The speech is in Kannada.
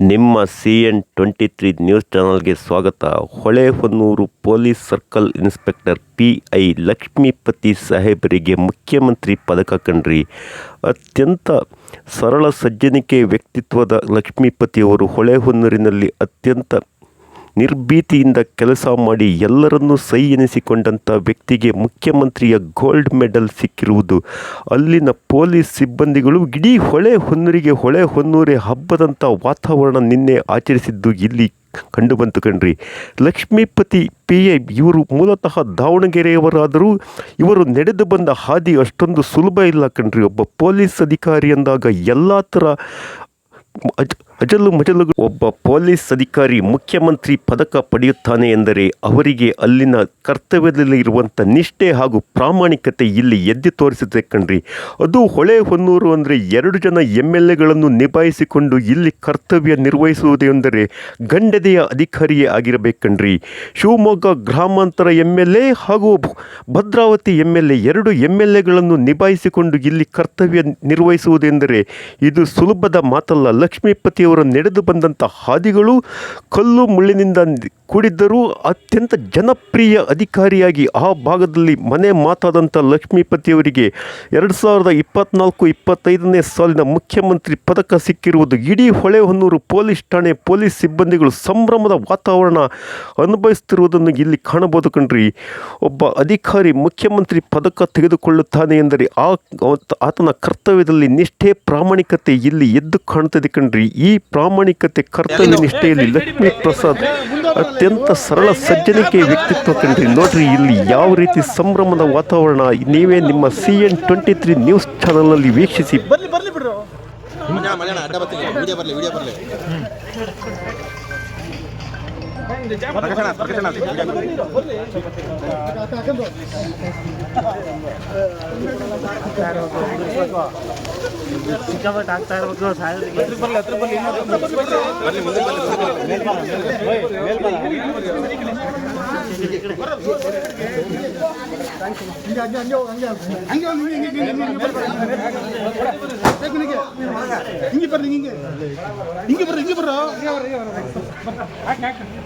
ನಿಮ್ಮ C N twenty three news ಚಾನಲ್ಗೆ ಸ್ವಾಗತ. Holehonnur police circle inspector P I Lakshmipathi ಸಾಹೇಬರಿಗೆ ಮುಖ್ಯಮಂತ್ರಿ ಪದಕ ಕಣ್ರಿ ಅತ್ಯಂತ ಸರಳ ಸಜ್ಜನಿಕೆ ವ್ಯಕ್ತಿತ್ವದ ಲಕ್ಷ್ಮೀಪತಿಯವರು ಹೊಳೆಹೊನ್ನೂರಿನಲ್ಲಿ ಅತ್ಯಂತ ನಿರ್ಭೀತಿಯಿಂದ ಕೆಲಸ ಮಾಡಿ ಎಲ್ಲರನ್ನೂ ಸೈ ಎನಿಸಿಕೊಂಡಂಥ ವ್ಯಕ್ತಿಗೆ ಮುಖ್ಯಮಂತ್ರಿಯ ಗೋಲ್ಡ್ ಮೆಡಲ್ ಸಿಕ್ಕಿರುವುದು. ಅಲ್ಲಿನ ಪೊಲೀಸ್ ಸಿಬ್ಬಂದಿಗಳು ಇಡೀ ಹೊಳೆ ಹೊನ್ನೂರಿಗೆ ಹೊಳೆ ಹೊನ್ನೂರೆ ಹಬ್ಬದಂಥ ವಾತಾವರಣ ನಿನ್ನೆ ಆಚರಿಸಿದ್ದು ಇಲ್ಲಿ ಕಂಡುಬಂತು ಕಣ್ರಿ. ಲಕ್ಷ್ಮೀಪತಿ ಪಿ ಎ ಇವರು ಮೂಲತಃ ದಾವಣಗೆರೆಯವರಾದರೂ ಇವರು ನಡೆದು ಬಂದ ಹಾದಿ ಅಷ್ಟೊಂದು ಸುಲಭ ಇಲ್ಲ ಕಣ್ರಿ. ಒಬ್ಬ ಪೊಲೀಸ್ ಅಧಿಕಾರಿ ಅಂದಾಗ ಎಲ್ಲ ಥರ ಅಜಲು ಮಜಲು ಒಬ್ಬ ಪೊಲೀಸ್ ಅಧಿಕಾರಿ ಮುಖ್ಯಮಂತ್ರಿ ಪದಕ ಪಡೆಯುತ್ತಾನೆ ಎಂದರೆ ಅವರಿಗೆ ಅಲ್ಲಿನ ಕರ್ತವ್ಯದಲ್ಲಿ ಇರುವಂಥ ನಿಷ್ಠೆ ಹಾಗೂ ಪ್ರಾಮಾಣಿಕತೆ ಇಲ್ಲಿ ಎದ್ದು ತೋರಿಸುತ್ತೆ ಕಣ್ರಿ. ಅದು ಹೊಳೆ ಹೊನ್ನೂರು ಅಂದರೆ ಎರಡು ಜನ ಎಂ ಎಲ್ ಎಗಳನ್ನು ನಿಭಾಯಿಸಿಕೊಂಡು ಇಲ್ಲಿ ಕರ್ತವ್ಯ ನಿರ್ವಹಿಸುವುದೆಂದರೆ ಗಂಡದೆಯ ಅಧಿಕಾರಿಯೇ ಆಗಿರಬೇಕಣ್ರಿ ಶಿವಮೊಗ್ಗ ಗ್ರಾಮಾಂತರ ಎಂ ಎಲ್ ಎ ಹಾಗೂ ಭದ್ರಾವತಿ ಎಂ ಎಲ್ ಎ ಎರಡು ಎಂ ಎಲ್ ಎಗಳನ್ನು ನಿಭಾಯಿಸಿಕೊಂಡು ಇಲ್ಲಿ ಕರ್ತವ್ಯ ನಿರ್ವಹಿಸುವುದೆಂದರೆ ಇದು ಸುಲಭದ ಮಾತಲ್ಲ. ಲಕ್ಷ್ಮೀಪತಿಯವರು ನಡೆದು ಬಂದಂಥ ಹಾದಿಗಳು ಕಲ್ಲು ಮುಳ್ಳಿನಿಂದ ಕೂಡಿದ್ದರೂ ಅತ್ಯಂತ ಜನಪ್ರಿಯ ಅಧಿಕಾರಿಯಾಗಿ ಆ ಭಾಗದಲ್ಲಿ ಮನೆ ಮಾತಾದಂಥ ಲಕ್ಷ್ಮೀಪತಿಯವರಿಗೆ ಎರಡು ಸಾವಿರದ ಇಪ್ಪತ್ನಾಲ್ಕು ಇಪ್ಪತ್ತೈದನೇ ಸಾಲಿನ ಮುಖ್ಯಮಂತ್ರಿ ಪದಕ ಸಿಕ್ಕಿರುವುದು ಇಡೀ ಹೊಳೆಹೊನ್ನೂರು ಪೊಲೀಸ್ ಠಾಣೆ ಪೊಲೀಸ್ ಸಿಬ್ಬಂದಿಗಳು ಸಂಭ್ರಮದ ವಾತಾವರಣ ಅನುಭವಿಸುತ್ತಿರುವುದನ್ನು ಇಲ್ಲಿ ಕಾಣಬಹುದು ಕಣ್ರಿ. ಒಬ್ಬ ಅಧಿಕಾರಿ ಮುಖ್ಯಮಂತ್ರಿ ಪದಕ ತೆಗೆದುಕೊಳ್ಳುತ್ತಾನೆ ಎಂದರೆ ಆ ಆತನ ಕರ್ತವ್ಯದಲ್ಲಿ ನಿಷ್ಠೆ ಪ್ರಾಮಾಣಿಕತೆ ಇಲ್ಲಿ ಎದ್ದು ಕಾಣುತ್ತದೆ ಕಣ್ರಿ. ಈ ಪ್ರಾಮಾಣಿಕತೆ ಕರ್ತವ್ಯ ನಿಷ್ಠೆಯಲ್ಲಿ ಲಕ್ಷ್ಮೀ ಪ್ರಸಾದ್ ಅತ್ಯಂತ ಸರಳ ಸಜ್ಜನಿಕೆ ವ್ಯಕ್ತಿತ್ವ ಕಂಡ್ರಿ ನೋಡ್ರಿ ಇಲ್ಲಿ ಯಾವ ರೀತಿ ಸಂಭ್ರಮದ ವಾತಾವರಣ ನೀವೇ ನಿಮ್ಮ C N twenty three news ಚಾನಲ್ನಲ್ಲಿ ವೀಕ್ಷಿಸಿ. ಸಿಕ್ಕಾಪಟ್ಟೆ ಆಗ್ತಾ ಇರ್ಬೇಕು ಸಾಯಲ್ರಿಗೆ ಬರ್ಲಿ ಹತ್ರ ಬರ್ಲಿ ಬರಲಿ ಮುಂದೆ ಬರಲಿ ಹಿಂಗೆ ಬರ್ರಿ ಹಿಂಗೆ ಹಿಂಗೆ ಬರ್ರಿ ಹಿಂಗೆ ಬರ್ರ